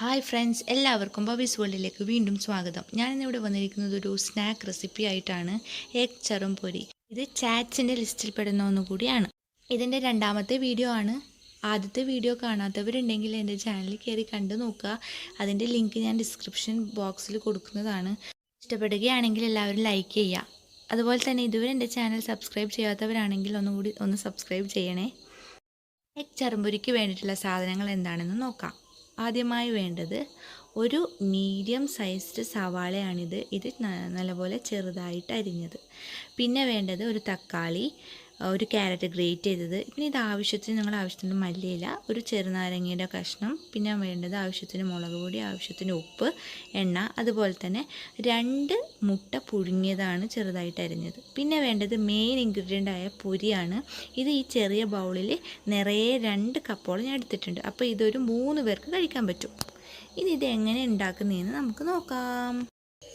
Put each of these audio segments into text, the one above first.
Hi friends എല്ലാവർക്കും ബബീസ് വേൾഡിലേക്ക് വീണ്ടും സ്വാഗതം. ഞാനിന്നിവിടെ വന്നിരിക്കുന്നത് ഒരു സ്നാക്ക് റെസിപ്പി ആയിട്ടാണ്. എഗ് ചറുംപൊരി ഇത് ചാറ്റ്സിന്റെ ലിസ്റ്റിൽ പെടുന്ന ഒന്നുകൂടിയാണ് ഇതിന്റെ രണ്ടാമത്തെ വീഡിയോ ആണ്. ആദ്യത്തെ വീഡിയോ കാണാത്തവരുണ്ടെങ്കിൽ എന്റെ ചാനലിൽ കയറി കണ്ടു നോക്കുക. അതിന്റെ ലിങ്ക് ഞാൻ ഡിസ്ക്രിപ്ഷൻ ബോക്സിൽ കൊടുക്കുന്നതാണ്. ഇഷ്ടപ്പെടുകയാണെങ്കിൽ എല്ലാവരും ലൈക്ക് ചെയ്യുക. അതുപോലെ തന്നെ ഇതുവരെ എന്റെ ചാനൽ സബ്സ്ക്രൈബ് ചെയ്യാത്തവരാണെങ്കിൽ ഒന്നുകൂടി ഒന്ന് സബ്സ്ക്രൈബ് ചെയ്യണേ. എഗ് ചെറുമ്പുരിക്ക് വേണ്ടിയിട്ടുള്ള സാധനങ്ങൾ എന്താണെന്ന് നോക്കാം. ആദ്യമായി വേണ്ടത് ഒരു മീഡിയം സൈസ്ഡ് സവാളയാണിത്. ഇത് നല്ലപോലെ ചെറുതായിട്ട് അരിഞ്ഞത്. പിന്നെ വേണ്ടത് ഒരു തക്കാളി ഒരു ക്യാരറ്റ് ഗ്രേറ്റ് ചെയ്തത്. പിന്നെ ഇത് ആവശ്യത്തിന് ഞങ്ങൾ ആവശ്യത്തിന് മല്ലിയില ഒരു ചെറുനാരങ്ങയുടെ കഷ്ണം പിന്നെ വേണ്ടത് ആവശ്യത്തിന് മുളക് പൊടി ആവശ്യത്തിന് ഉപ്പ് എണ്ണ അതുപോലെ തന്നെ രണ്ട് മുട്ട പുഴുങ്ങിയതാണ് ചെറുതായിട്ട് അരിഞ്ഞത്. പിന്നെ വേണ്ടത് മെയിൻ ഇൻഗ്രീഡിയന്റ് ആയ പൊരിയാണ്. ഇത് ഈ ചെറിയ ബൗളിൽ നിറയെ രണ്ട് കപ്പോളം ഞാൻ എടുത്തിട്ടുണ്ട്. അപ്പോൾ ഇതൊരു മൂന്ന് പേർക്ക് കഴിക്കാൻ പറ്റും. ഇനി ഇത് എങ്ങനെ ഉണ്ടാക്കുന്നതെന്ന് നമുക്ക് നോക്കാം.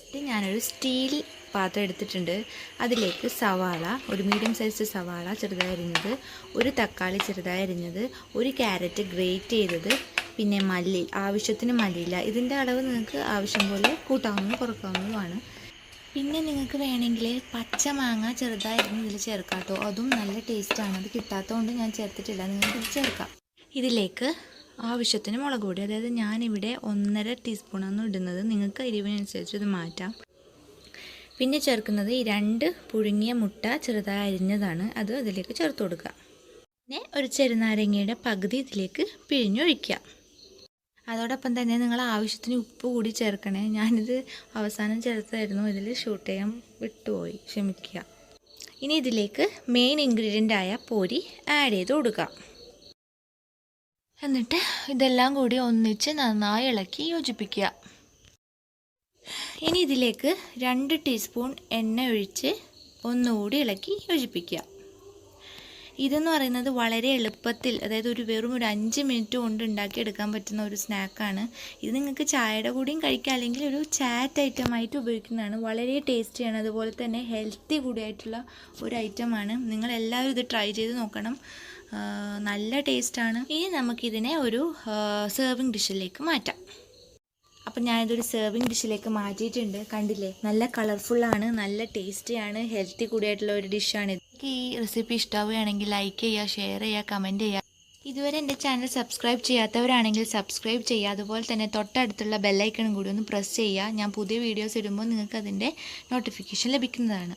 ഇത് ഞാനൊരു സ്റ്റീൽ പാത്രം എടുത്തിട്ടുണ്ട്. അതിലേക്ക് സവാള ഒരു മീഡിയം സൈസ് സവാള ചെറുതായി അരിഞ്ഞത് ഒരു തക്കാളി ചെറുതായി അരിഞ്ഞത് ഒരു ക്യാരറ്റ് ഗ്രേറ്റ് ചെയ്തത് പിന്നെ മല്ലി ആവശ്യത്തിന് മല്ലിയില്ല ഇതിന്റെ അളവ് നിങ്ങൾക്ക് ആവശ്യം പോലെ കൂട്ടാവുന്നതും കുറക്കാവുന്നതുമാണ്. പിന്നെ നിങ്ങൾക്ക് വേണമെങ്കിൽ പച്ച മാങ്ങ ചെറുതായിരുന്നു ഇതിൽ ചേർക്കാം കേട്ടോ. അതും നല്ല ടേസ്റ്റാണ് അത് കിട്ടാത്തതുകൊണ്ട് ഞാൻ ചേർത്തിട്ടില്ല. നിങ്ങൾക്ക് ഇത് ചേർക്കാം. ഇതിലേക്ക് ആവശ്യത്തിന് മുളക് പൊടി. അതായത് ഞാനിവിടെ ഒന്നര ടീസ്പൂണാണ് ഇടുന്നത്. നിങ്ങൾക്ക് എരിവിനനുസരിച്ച് ഇത് മാറ്റാം. പിന്നെ ചേർക്കുന്നത് ഈ രണ്ട് പുഴുങ്ങിയ മുട്ട ചെറുതായി അരിഞ്ഞതാണ്. അത് അതിലേക്ക് ചേർത്ത് കൊടുക്കുക. പിന്നെ ഒരു ചെറുനാരങ്ങയുടെ പകുതി ഇതിലേക്ക് പിഴിഞ്ഞൊഴിക്കുക അതോടൊപ്പം തന്നെ നിങ്ങൾ ആവശ്യത്തിന് ഉപ്പ് കൂടി ചേർക്കണേ. ഞാനിത് അവസാനം ചേർത്തായിരുന്നു ഇതിൽ ഷൂട്ട് ചെയ്യാൻ വിട്ടുപോയി. ക്ഷമിക്കുക. ഇനി ഇതിലേക്ക് മെയിൻ ഇൻഗ്രീഡിയന്റ് ആയ പൊരി ആഡ് ചെയ്ത് കൊടുക്കുക എന്നിട്ട് ഇതെല്ലാം കൂടി ഒന്നിച്ച് നന്നായി ഇളക്കി യോജിപ്പിക്കുക. ഇനി ഇതിലേക്ക് രണ്ട് ടീസ്പൂൺ എണ്ണ ഒഴിച്ച് ഒന്നുകൂടി ഇളക്കി യോജിപ്പിക്കുക. ഇതെന്ന് പറയുന്നത് വളരെ എളുപ്പത്തിൽ അതായത് ഒരു വെറും ഒരു അഞ്ച് മിനിറ്റ് കൊണ്ട് ഉണ്ടാക്കിയെടുക്കാൻ പറ്റുന്ന ഒരു സ്നാക്കാണ്. ഇത് നിങ്ങൾക്ക് ചായയുടെ കൂടിയും കഴിക്കാം അല്ലെങ്കിൽ ഒരു ചാറ്റ് ഐറ്റം ആയിട്ട് ഉപയോഗിക്കുന്നതാണ്. വളരെ ടേസ്റ്റിയാണ് അതുപോലെ തന്നെ ഹെൽത്തി കൂടിയായിട്ടുള്ള ഒരു ഐറ്റമാണ്. നിങ്ങൾ എല്ലാവരും ഇത് ട്രൈ ചെയ്ത് നോക്കണം. നല്ല ടേസ്റ്റാണ്. ഇനി നമുക്കിതിനെ ഒരു സെർവിങ് ഡിഷിലേക്ക് മാറ്റാം. അപ്പം ഞാനിതൊരു സെർവിങ് ഡിഷിലേക്ക് മാറ്റിയിട്ടുണ്ട്. കണ്ടില്ലേ? നല്ല കളർഫുള്ളാണ് നല്ല ടേസ്റ്റിയാണ് ഹെൽത്തി കൂടിയായിട്ടുള്ള ഒരു ഡിഷാണ് എനിക്ക് ഈ റെസിപ്പി ഇഷ്ടമാവുകയാണെങ്കിൽ ലൈക്ക് ചെയ്യുക ഷെയർ ചെയ്യുക കമന്റ് ചെയ്യുക. ഇതുവരെ എന്റെ ചാനൽ സബ്സ്ക്രൈബ് ചെയ്യാത്തവരാണെങ്കിൽ സബ്സ്ക്രൈബ് ചെയ്യുക. അതുപോലെ തന്നെ തൊട്ടടുത്തുള്ള ബെല്ലൈക്കണും കൂടി ഒന്ന് പ്രസ് ചെയ്യുക. ഞാൻ പുതിയ വീഡിയോസ് ഇടുമ്പോൾ നിങ്ങൾക്ക് അതിന്റെ നോട്ടിഫിക്കേഷൻ ലഭിക്കുന്നതാണ്.